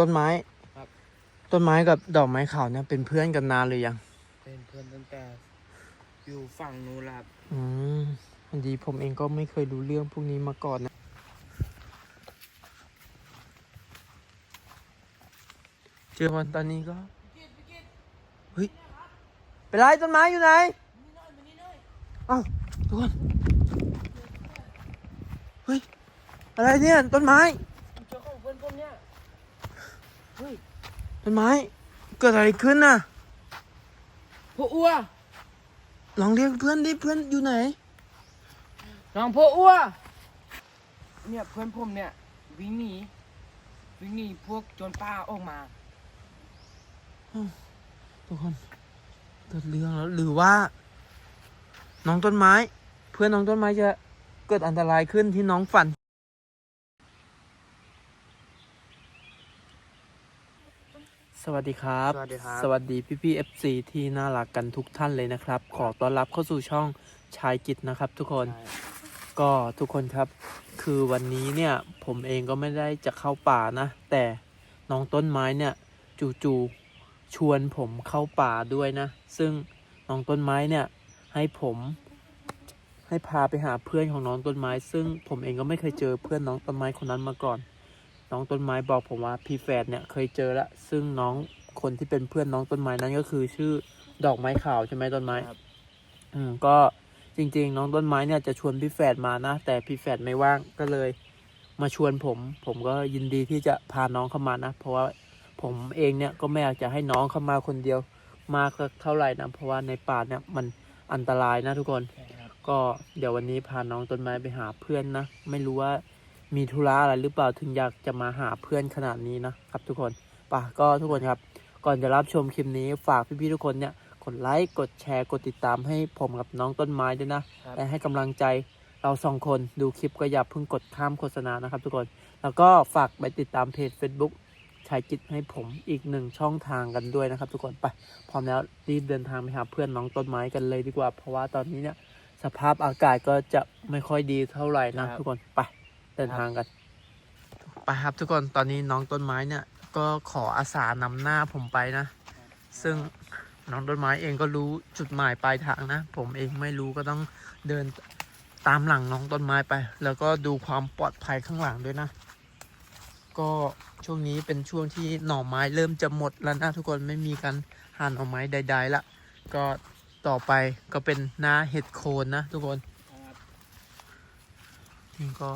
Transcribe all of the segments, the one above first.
ต้นไม้ครับ ต้นไม้กับดอกไม้ขาวเนี่ยเป็นเพื่อนกันนานหรือยัง เป็นเพื่อนตั้งแต่ อยู่ฝั่งนู้นแล้วครับอืมพอดีผมเองก็ไม่เคยรู้เรื่องพวกนี้มาก่อนนะ เจอมันตอนนี้ก็ เฮ้ย เป็นไรต้นไม้อยู่ไหนเอ้าทุกคน เฮ้ย อะไรเนี่ย ต้นไม้ เจ้าของเพื่อนผมเนี่ยเฮ้ย ต้นไม้ เกิดอะไรขึ้นน่ะพ่ออ้วลองเรียกเพื่อนดิเพื่อนอยู่ไหนน้องพ่ออ้วเนี่ยเพื่อนผมเนี่ยวิ่งหนีวิ่งหนีพวกโจรป้าออกมาทุกคนเกิดเรื่องแล้วหรือว่า น้องต้นไม้ เพื่อนน้องต้นไม้จะเกิดอันตรายขึ้นที่น้องฝัน วัสดีครับ สวัสดีครับ สวัสดีพี่พี่เอฟซีที่น่ารักกันทุกท่านเลยนะครับ ขอต้อนรับเข้าสู่ช่องชายกิจนะครับทุกคน ก็ทุกคนครับ คือวันนี้เนี่ยผมเองก็ไม่ได้จะเข้าป่านะ แต่น้องต้นไม้เนี่ยจู่ๆชวนผมเข้าป่าด้วยนะ ซึ่งน้องต้นไม้เนี่ยให้ผม ให้พาไปหาเพื่อนของน้องต้นไม้ ซึ่งผมเองก็ไม่เคยเจอเพื่อนน้องต้นไม้คนนั้นมาก่อน น้องต้นไม้บอกผมว่าพี่แฝดเนี่ยเคยเจอละซึ่งน้องคนที่เป็นเพื่อนน้องต้นไม้นั้นก็คือชื่อดอกไม้ขาวใช่ไหมต้นไม้ครับ อืมก็จริง ๆ น้องต้นไม้เนี่ยจะชวนพี่แฝดมานะแต่พี่แฝดไม่ว่างก็เลย มาชวนผม ผมก็ยินดีที่จะพาน้องเข้ามานะเพราะว่าผมเองเนี่ยก็ไม่อยากจะให้น้องเข้ามาคนเดียวมากสักเท่าไหร่นะเพราะว่าในป่าเนี่ยมันอันตรายนะทุกคนใช่ครับก็เดี๋ยววันนี้พาน้องต้นไม้ไปหาเพื่อนนะ ไม่รู้ว่า มีธุระอะไรหรือเปล่าถึงอยากจะมาหาเพื่อนขนาดนี้นะครับทุกคนป่ะก็ทุกคนครับ ก่อนจะรับชมคลิปนี้ฝากพี่ๆทุกคนเนี่ยกดไลค์กดแชร์กดติดตามให้ผมกับน้องต้นไม้ด้วยนะครับและให้กำลังใจเราสองคนดูคลิปก็อย่าเพิ่งกดข้ามโฆษณานะครับ ทุกคน แล้วก็ฝากไปติดตามเพจ Facebook ชายจิตให้ผมอีกหนึ่งช่องทางกันด้วยนะครับ ทุกคนไปพร้อมแล้วรีบเดินทางไปหาเพื่อนน้องต้นไม้กันเลยดีกว่า เพราะว่าตอนนี้เนี่ยสภาพอากาศก็จะไม่ค่อยดีเท่าไหร่นะครับทุกคนไปเดินทางกันไปครับทุกคนตอนนี้น้องต้นไม้เนี่ยก็ขออาสานำหน้าผมไปนะ ซึ่งน้องต้นไม้เองก็รู้จุดหมายปลายทางนะ ผมเองไม่รู้ก็ต้องเดินตามหลังน้องต้นไม้ไป แล้วก็ดูความปลอดภัยข้างหลังด้วยนะ ก็ช่วงนี้เป็นช่วงที่หน่อไม้เริ่มจะหมดแล้วนะทุกคนไม่มีการหาหน่อไม้ใด ๆละก็ต่อไปก็เป็นหน้าเห็ดโคนนะทุกคนครับนี่ก็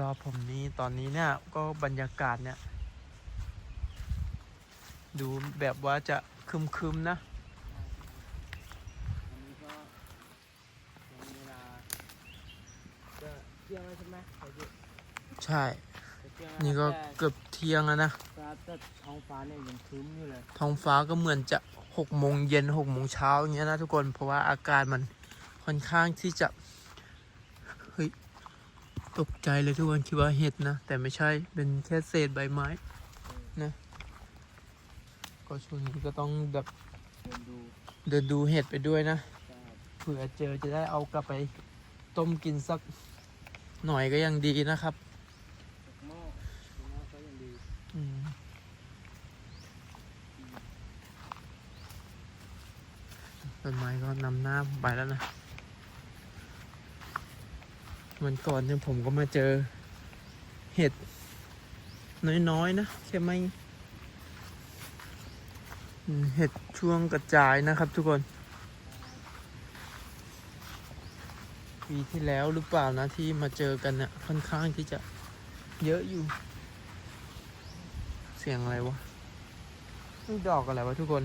รอบๆผมนี้ตอนนี้เนี่ยก็บรรยากาศเนี่ย ดูแบบว่าจะคึมๆนะอันนี้ก็เป็นเวลาจะเที่ยงแล้วใช่ไหมไอ้พี่ใช่จะเที่ยงแล้วนี่ก็แต่เกือบเที่ยงแล้วนะครับแต่ท้องฟ้าเนี่ยยังครึ้มอยู่เลย ท้องฟ้าก็เหมือนจะหกโมงเย็นหกโมงเช้าอย่างเงี้ยนะทุกคน เพราะว่าอากาศมันค่อนข้างที่จะเฮ้ย ตกใจเลยทุกคนคิดว่าเห็ดนะ แต่ไม่ใช่เป็นแค่เศษใบไม้นะก็ช่วงนี้ก็ต้องแบบเดินดูเดินดูเห็ดไปด้วยนะครับเผื่อเจอจะได้เอากลับไปต้มกินสักหน่อยก็ยังดีนะครับจากหม้อหม้อก็ยังดีอืมต้นไม้ก็นำหน้าผมไปแล้วนะ วันก่อนเนี่ยผมก็มาเจอเห็ด น้อยๆนะแค่ไม่อืมเห็ดช่วงกระจายนะครับทุกคน ปีที่แล้วหรือเปล่านะที่มาเจอกันเนี่ยค่อนข้างที่จะเยอะอยู่ เสียงอะไรวะนี่ดอกอะไรวะทุกคน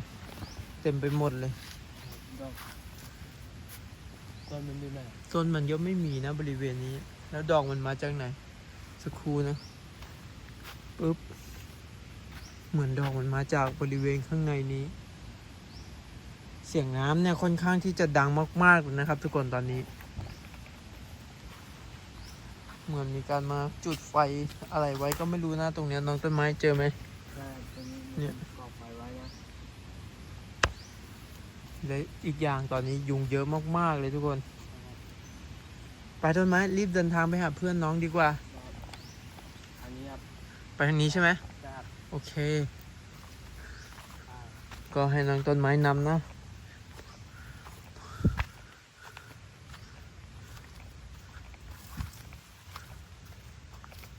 เต็มไปหมดเลย ดอก ต้นมันอยู่ไหนต้นมันก็ไม่มีนะบริเวณนี้ แล้วดอกมันมาจากไหน สักครู่นะปึ๊บเหมือนดอกมันมาจากบริเวณข้างในนี้ เสียงน้ำเนี่ยค่อนข้างที่จะดังมากๆเลยนะครับ ทุกคนตอนนี้ เหมือนมีการมาจุดไฟอะไรไว้ก็ไม่รู้นะตรงเนี้ยน้องต้นไม้เจอไหมใช่ตรงนี้เนี่ย กอบไฟไว้นะ และอีกอย่างตอนนี้ยุงเยอะมากๆเลยทุกคน ไปต้นไม้รีบเดินทางไปหาเพื่อนน้องดีกว่า อันนี้ครับทางนี้ใช่ไหมครับโอเค ก็ให้น้องต้นไม้นำนะ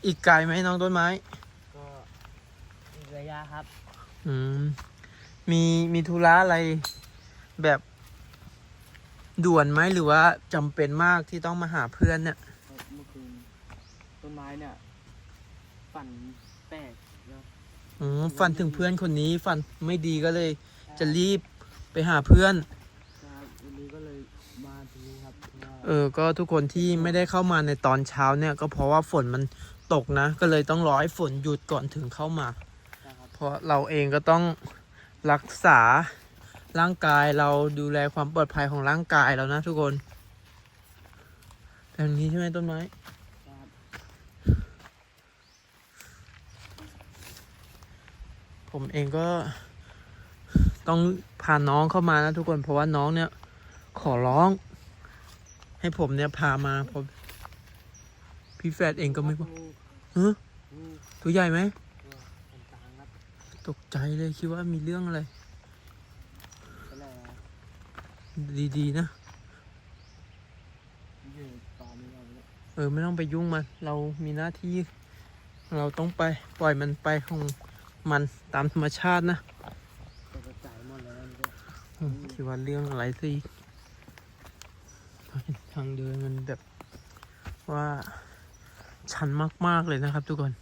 อีกไกลไหมน้องต้นไม้ ก็อีกระยะครับ อืม มีมีธุระอะไร แบบด่วนไหมหรือว่าจำเป็นมากที่ต้องมาหาเพื่อนเนี่ยเมื่อคืนต้นไม้เนี่ยฝันแตกแล้วอืมฝันถึงเพื่อนคนนี้ฝันไม่ดีก็เลย จะรีบไปหาเพื่อน ครับวันนี้ก็เลยมาถึงนี้ครับเพราะว่าเออ ก็ทุกคนที่ไม่ได้เข้ามาในตอนเช้าเนี่ย ก็เพราะว่าฝนมันตกนะ ก็เลยต้องรอให้ฝนหยุดก่อนถึงเข้ามา นะครับเพราะเราเองก็ต้องรักษา ร่างกายเราดูแลความปลอดภัยของร่างกายเรานะทุกคนแบบนี้ใช่ไหมต้นไม้ครับผมเองก็ต้องพาน้องเข้ามานะทุกคนเพราะว่าน้องเนี่ย ขอร้อง ให้ผมเนี่ยพามาเพราะพี่แฟดเองก็ไม่ว่างูเฮ้ยงูตัวใหญ่ไหมตัวขนกลางครับตกใจเลยคิดว่ามีเรื่องอะไร ก็เลย ดีๆนะ เออ ไม่ต้องไปยุ่งมัน เรามีหน้าที่ เราต้องไปปล่อยมันไปของมันตามธรรมชาตินะจะกระเลี้ยอืมคิดว่าเรื่องอะไรสิทางเดินมันแบบว่าชันมาก ๆ เลยนะครับทุกคน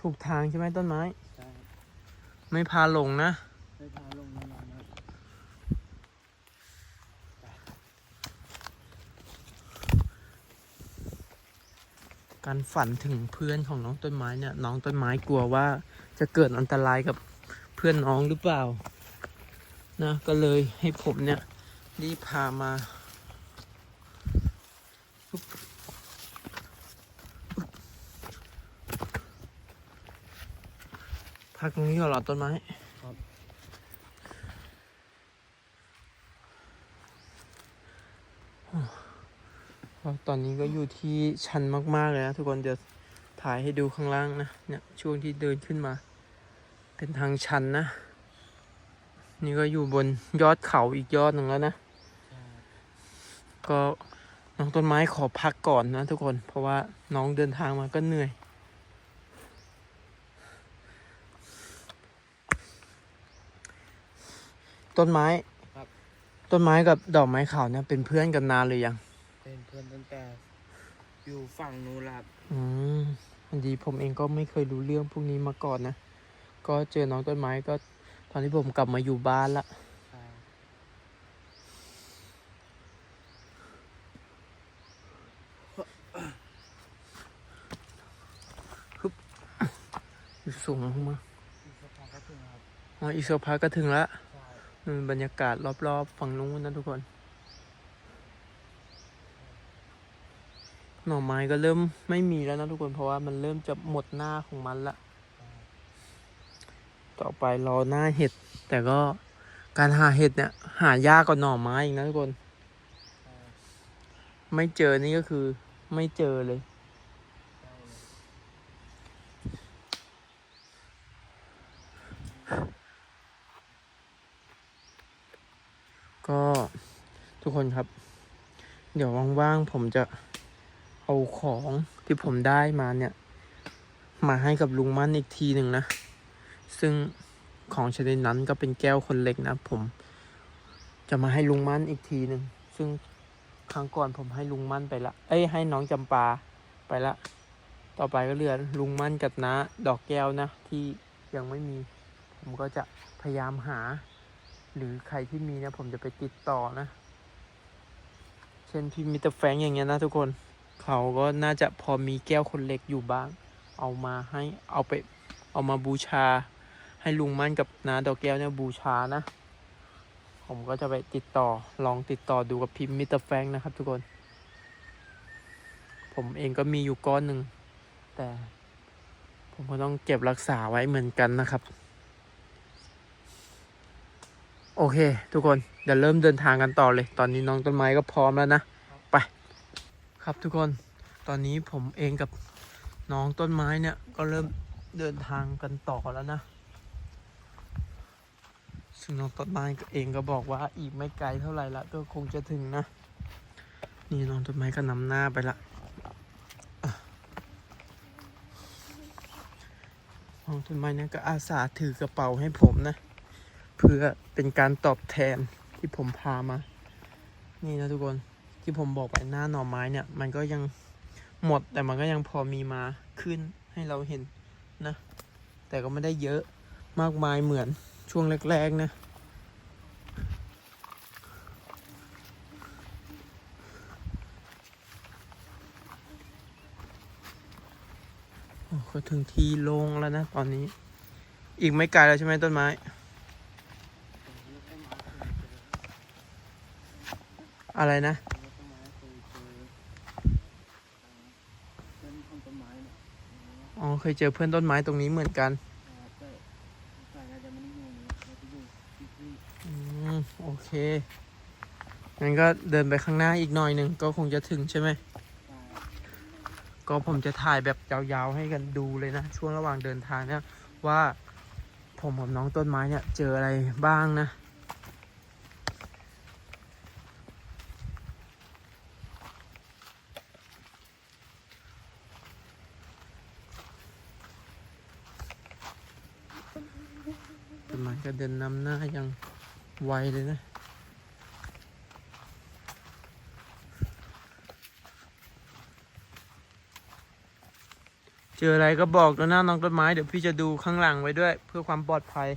ถูกทางใช่ไหมต้นไม้ ไม่พาหลงนะ ได้พาลงแน่นอนครับ การฝันถึงเพื่อนของน้องต้นไม้เนี่ยน้องต้นไม้กลัวว่าจะเกิดอันตรายกับเพื่อนน้องหรือเปล่านะก็เลยให้ผมเนี่ยรีบพามาพักตรงนี้ก่อนหรอต้นไม้ ก็ ตอนนี้ก็อยู่ที่ชันมากๆเลยนะทุกคนเดี๋ยวถ่ายให้ดูข้างล่างนะเนี่ยช่วงที่เดินขึ้นมา เป็นทางชันนะ นี่ก็อยู่บนยอดเขาอีกยอดหนึ่งแล้วนะใช่ครับก็น้องต้นไม้ขอพักก่อนนะทุกคน เพราะว่าน้องเดินทางมาก็เหนื่อย ต้นไม้ต้นไม้กับดอกไม้ขาวเนี่ยเป็นเพื่อนกันนานหรือยัง เป็นเพื่อนตั้งแต่ อยู่ฝั่งนู้นแล้วครับอืมอันดีผมเองก็ไม่เคยรู้เรื่องพวกนี้มาก่อนนะ ก็เจอน้องต้นไม้ก็ตอนที่ผมกลับมาอยู่บ้านละใช่อยู่สูงมากอีกสักพักก็ถึงครับอ๋ออีกสักพักก็ถึงละใช่อืมบรรยากาศรอบๆ ฝั่งนู้นนะทุกคน หน่อไม้ก็เริ่มไม่มีแล้วนะทุกคนเพราะว่ามันเริ่มจะหมดหน้าของมันละ ต่อไปรอหน้าเห็ด แต่ก็การหาเห็ดเนี่ย หายากกว่าหน่อไม้อีกนะทุกคน ไม่เจอนี่ก็คือไม่เจอเลยก็ทุกคนครับ เดี๋ยวว่างๆผมจะ เอาของที่ผมได้มาเนี่ย มาให้กับลุงมั่นอีกทีหนึ่งนะ ซึ่งของชนิดนั้นก็เป็นแก้วคนเล็กนะผม จะมาให้ลุงมั่นอีกทีหนึ่งซึ่งครั้งก่อนผมให้ลุงมั่นไปละ เอ้ยให้น้องจำปาไปละ ต่อไปก็เหลือลุงมั่นกับน้าดอกแก้วนะ ที่ยังไม่มี ผมก็จะพยายามหา หรือใครที่มีนี่ยผมจะไปติดต่อนะ เช่นพี่มิสเตอร์แฟงอย่างเงี้ยนะทุกคน เขาก็น่าจะพอมีแก้วคนเล็กอยู่บ้าง เอามาให้เอาไปเอามาบูชา ให้ลุงมั่นกับนาดอกแก้วเนี่ยบูชานะ ผมก็จะไปติดต่อลองติดต่อดูกับพิมมิเตอร์แฟงนะครับ ทุกคน ผมเองก็มีอยู่ก้อนหนึ่งแต่ ผมก็ต้องเก็บรักษาไว้เหมือนกันนะครับ โอเค ทุกคนเดี๋ยวเริ่มเดินทางกันต่อเลย ตอนนี้น้องต้นไม้ก็พร้อมแล้วนะ ครับทุกคนตอนนี้ผมเองกับน้องต้นไม้เนี่ย ก็เริ่มเดินทางกันต่อแล้วนะ ซึ่งน้องต้นไม้เองก็บอกว่าอีกไม่ไกลเท่าไหร่ละก็คงจะถึงนะ นี่น้องต้นไม้ก็นำหน้าไปละน้องต้นไม้เนี่ยก็อาสาถือกระเป๋าให้ผมนะ เพื่อเป็นการตอบแทนที่ผมพามา นี่นะทุกคน ที่ผมบอกไปหน้าหน่อไม้เนี่ย มันก็ยังหมดแต่มันก็ยังพอมีมาขึ้นให้เราเห็นนะ แต่ก็ไม่ได้เยอะมากมายเหมือนช่วงแรกๆนะโอ้ก็ถึงทีลงแล้วนะตอนนี้ อีกไม่ไกลแล้วใช่ไหมต้นไม้ อะไรนะ อ๋อเคยเจอเพื่อนต้นไม้ตรงนี้เหมือนกันอืมโอเค งั้นก็เดินไปข้างหน้าอีกหน่อยหนึ่งก็คงจะถึงใช่ไหม ก็ผมจะถ่ายแบบยาวๆให้กันดูเลยนะ ช่วงระหว่างเดินทางเนี่ยว่าผมกับน้องต้นไม้เนี่ยเจออะไรบ้างนะ กระเดินนำหน้ายังไวเลยนะเจออะไรก็บอกแล้วนะน้องต้นไม้เดี๋ยวพี่จะดูข้างหลังไว้ด้วย เพื่อความปลอดภัย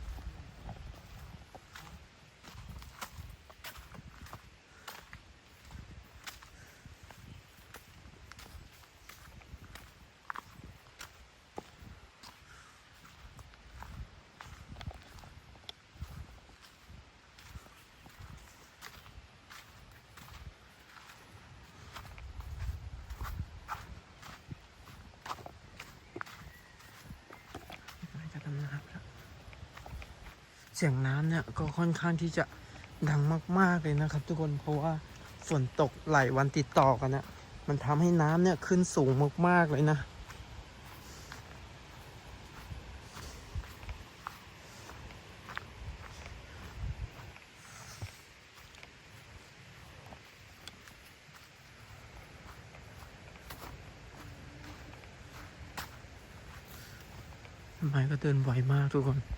จะดำน้ำแล้วเสียงน้ำเนี่ยก็ค่อนข้างที่จะดังมาก ๆ เลยนะครับ ทุกคนเพราะว่าฝนตกหลายวันติดต่อกันนะมันทำให้น้ำเนี่ยขึ้นสูงมาก ๆ เลยนะไม้ก็เดินไวมากทุกคน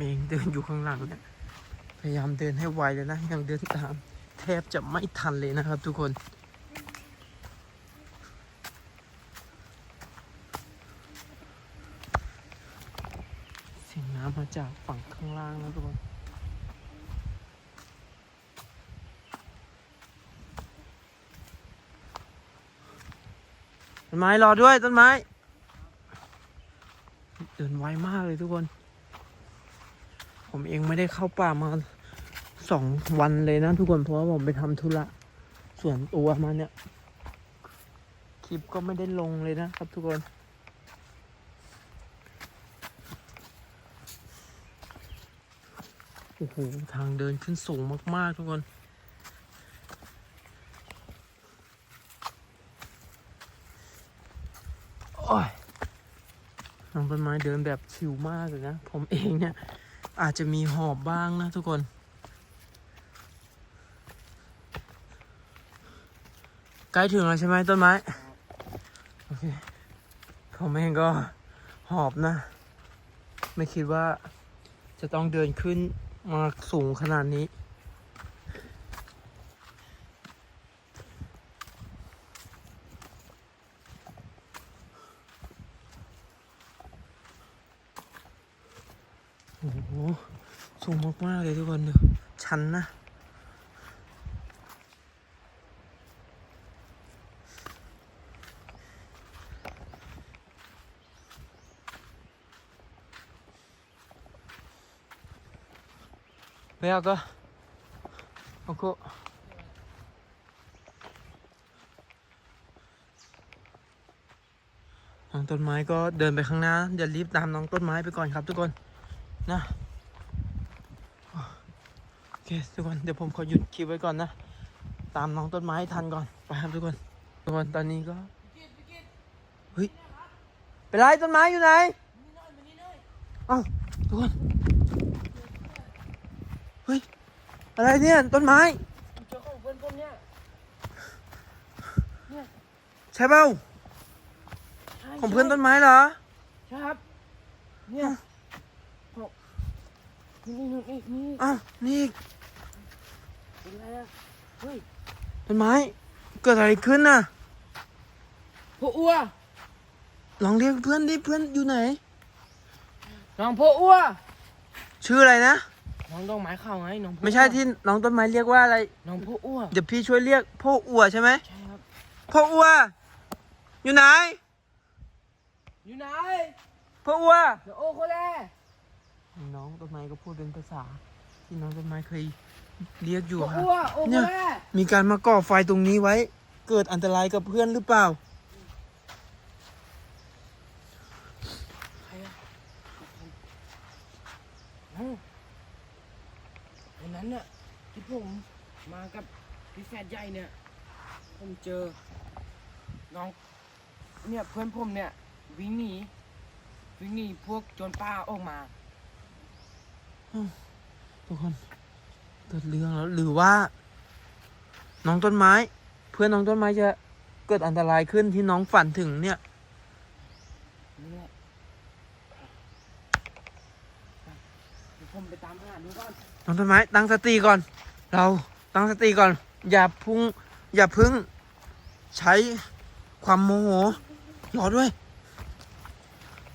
เองเดินอยู่ข้างหลังเนี่ยพยายามเดินให้ไวเลยนะยังเดินตาม แทบจะไม่ทันเลยนะครับทุกคนเสียงน้ำมาจากฝั่งข้างล่างนะทุกคนต้นไม้รอด้วยต้นไม้ เดินไวมากเลยทุกคน ผมเองไม่ได้เข้าป่ามาสองวันเลยนะทุกคนเพราะว่าผมไปทำธุระส่วนตัวมาเนี่ย คลิปก็ไม่ได้ลงเลยนะครับทุกคนโอ้โหทางเดินขึ้นสูงมาก ๆ ทุกคน โอ้ยน้องต้นไม้เดินแบบชิวมากเลยนะ ผมเองเนี่ย อาจจะมีหอบบ้างนะทุกคน ใกล้ถึงแล้วใช่ไหมต้นไม้ โอเคผมเองก็หอบนะ ไม่คิดว่าจะต้องเดินขึ้นมาสูงขนาดนี้ อ้โหสูงมากๆเลยทุกคนดูชันนะไม่เอาก็โอเคน้องต้นไม้ก็เดินไปข้างหน้าอย่ารีบตามน้องต้นไม้ไปก่อนครับทุกคน นะโอเคทุกคนเดี๋ยวผมขอหยุดคลิปไว้ก่อนนะ ตามน้องต้นไม้ทันก่อนไปครับทุกคน ทุกคนตอนนี้ก็เฮ้ยเป็นไรต้นไม้อยู่ไหนเอ้าทุกคนเฮ้ยอะไรเนี่ยต้นไม้เจอของเพื่อนผมเนี่ยใช่เปล่าของเพื่อนต้นไม้เหรอใช่ครับเนี่ย นี่นี่นี่นี่อ้าวนี่อีกเป็นไรอะเฮ้ยต้นไม้ เกิดอะไรขึ้นน่ะพ่ออ้วลองเรียกเพื่อนดิเพื่อนอยู่ไหน น้องพ่ออ้วชื่ออะไรนะ น้องดอกไม้เข้าไงน้องพ่อไม่ใช่ที่น้องต้นไม้เรียกว่าอะไรน้องพ่ออ้วเดี๋ยวพี่ช่วยเรียกพ่ออัวใช่ไหมใช่ครับพ่ออัวอยู่ไหน อยู่ไหนพ่ออัวเดี๋ยวโอ้คนแรก น้องต้นไม้ก็พูดเป็นภาษา ที่น้องต้นไม้เคยเรียกอยู่พ่อครับอ้วโอ้คนแรกมีการมาก่อไฟตรงนี้ไว้ เกิดอันตรายกับเพื่อนหรือเปล่าใครอะเอ้าวันนั้นน่ะที่ผมมากับพี่แฟดใหญ่เนี่ยผมเจอ น้องเนี่ยเพื่อนผมเนี่ยวิ่งหนีวิ่งหนีพวกโจรป่าออกมา ทุกคนเกิดเรื่องแล้วหรือว่า น้องต้นไม้ เพื่อนน้องต้นไม้จะเกิดอันตรายขึ้นที่น้องฝันถึงเนี่ยผมไปตามหาดูก่อนน้องต้นไม้ตั้งสติก่อน เราตั้งสติก่อน อย่าพุ่งอย่าพึ่ง ใช้ความโมโหรอด้วย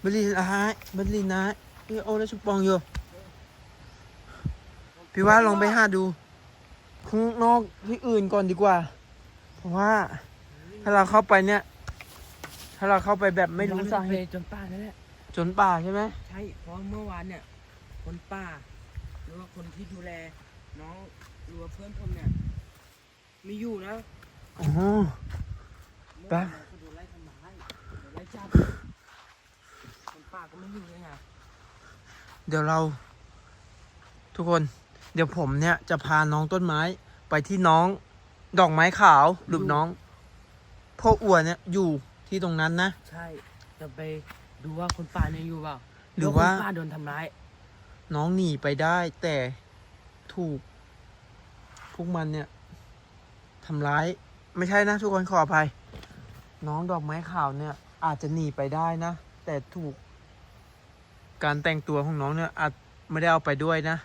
บริลาฮายบรินาพี่โอและชุบปองอยู่ พี่ว่าลองไปหาดูข้างนอกที่อื่นก่อนดีกว่า เพราะว่า ถ้าเราเข้าไปเนี่ย ถ้าเราเข้าไปแบบไม่รู้สาเหตุจนป่านั่นแหละจนป่าใช่ไหมใช่เพราะเมื่อวานเนี่ย คนป่าหรือว่าคนที่ดูแล น้องหรือว่าเพื่อนผมเนี่ยมีอยู่นะอ๋อเมื่อปะวานเนี่ยเขาโดนไล่ทำร้ายโดนไล่จับคนป่าก็ไม่อยู่เลยไงเดี๋ยวเรา ทุกคน เดี๋ยวผมเนี่ยจะพาน้องต้นไม้ไปที่น้องดอกไม้ขาวหรือน้องพ่ออัวเนี่ยอยู่ที่ตรงนั้นนะ ใช่ จะไปดูว่าคนป่าเนี่ยอยู่เปล่าหรือว่าคนป่าโดนทำร้าย น้องหนีไปได้แต่ถูก พวกมันเนี่ยทำร้าย ไม่ใช่นะทุกคนขออภัย น้องดอกไม้ขาวเนี่ย อาจจะหนีไปได้นะ แต่ถูก การแต่งตัวของน้องเนี่ยอาจไม่ได้เอาไปด้วยนะ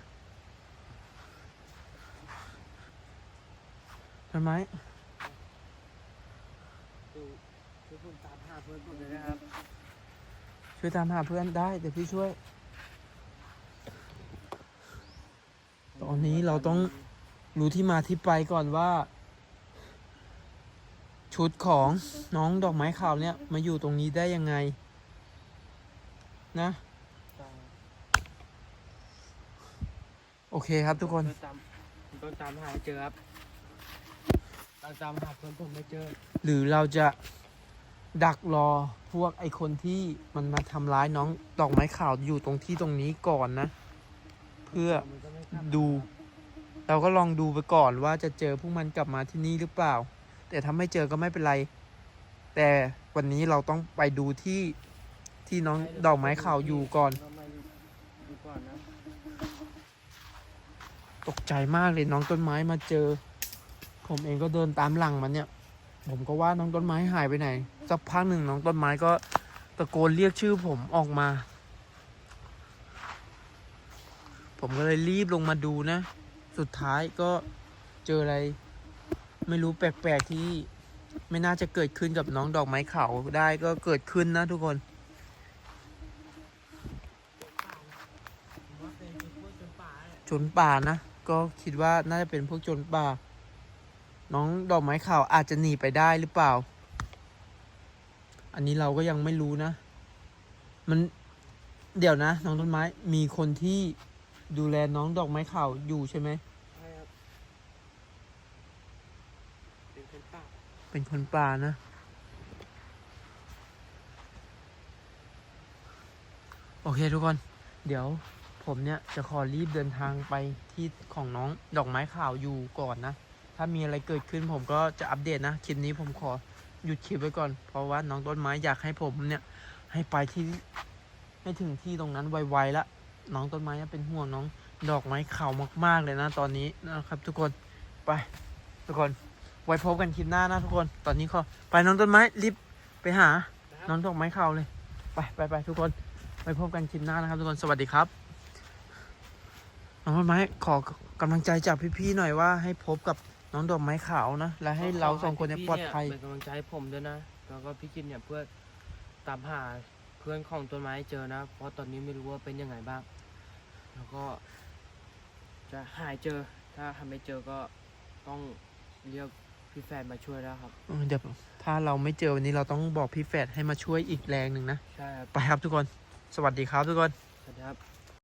ทำไมดูช่วยผมตามหาเพื่อนผมเลยนะครับ ช่วยตามหาเพื่อนได้เดี๋ยวพี่ช่วย ตอนนี้เราต้องรู้ที่มาที่ไปก่อนว่า ชุดของน้องดอกไม้ขาวเนี่ย มาอยู่ตรงนี้ได้ยังไง นะ โอเคครับทุกคน ต้องตามต้องตามหาให้เจอครับ ต้องตามหาเพื่อนผมไม่เจอ หรือเราจะดักรอพวกไอคนที่มันมาทำร้ายน้องดอกไม้ขาวอยู่ตรงที่ตรงนี้ก่อนนะ เพื่อมันก็ไม่กลับดู เราก็ลองดูไปก่อนว่าจะเจอพวกมันกลับมาที่นี่หรือเปล่า แต่ถ้าไม่เจอก็ไม่เป็นไร แต่วันนี้เราต้องไปดูที่ที่น้องดอกไม้ขาวอยู่ก่อน เรามาดูก่อนนะตกใจมากเลยน้องต้นไม้มาเจอ ผมเองก็เดินตามหลังมันเนี่ย ผมก็ว่าน้องต้นไม้หายไปไหน สักพักหนึ่งน้องต้นไม้ก็ตะโกนเรียกชื่อผมออกมา ผมก็เลยรีบลงมาดูนะ สุดท้ายก็เจออะไร ไม่รู้แปลกๆที่ไม่น่าจะเกิดขึ้นกับน้องดอกไม้ขาวได้ก็เกิดขึ้นนะทุกคนผมว่าเป็นพวกจนป่านะ ก็คิดว่าน่าจะเป็นพวกจนป่า น้องดอกไม้ขาวอาจจะหนีไปได้หรือเปล่า อันนี้เราก็ยังไม่รู้นะ มันเดี๋ยวนะ น้องต้นไม้มีคนที่ดูแลน้องดอกไม้ขาวอยู่ใช่ไหมใช่ครับเป็นคนป่าเป็นคนป่านะ โอเคทุกคน เดี๋ยวผมเนี่ยจะขอรีบเดินทางไปที่ของน้องดอกไม้ขาวอยู่ก่อนนะ ถ้ามีอะไรเกิดขึ้นผมก็จะอัปเดตนะคลิปนี้ผมขอหยุดคลิปไว้ก่อน เพราะว่าน้องต้นไม้อยากให้ผมเนี่ย ให้ไปที่ให้ถึงที่ตรงนั้นไวๆละน้องต้นไม้เป็นห่วงน้องดอกไม้ขาวมาก ๆเลยนะตอนนี้นะครับ ทุกคนไป ทุกคนไว้พบกันคลิปหน้านะทุกคนตอนนี้ก็ไปน้องต้นไม้รีบไปหา น้องดอกไม้ขาวเลย ไปไปไปทุกคนไปพบกันคลิปหน้านะครับทุกคนสวัสดีครับน้องต้นไม้ขอกำลังใจจากพี่ๆหน่อยว่าให้พบกับ น้องดอกไม้ขาวนะ และให้เราสองคนเนี่ยปลอดภัยเป็นกำลังใจให้ผมด้วยนะ แล้วก็พี่กินเนี่ยเพื่อตามหาเพื่อนของต้นไม้ให้เจอนะ เพราะตอนนี้ไม่รู้ว่าเป็นยังไงบ้าง แล้วก็ จะหายเจอ ถ้าหาไม่เจอก็ต้องเรียกพี่แฟนมาช่วยแล้วครับเออเดี๋ยวถ้าเราไม่เจอวันนี้เราต้องบอกพี่แฟดให้มาช่วยอีกแรงหนึ่งนะ ใช่ครับ ไปครับทุกคน สวัสดีครับทุกคน สวัสดีครับ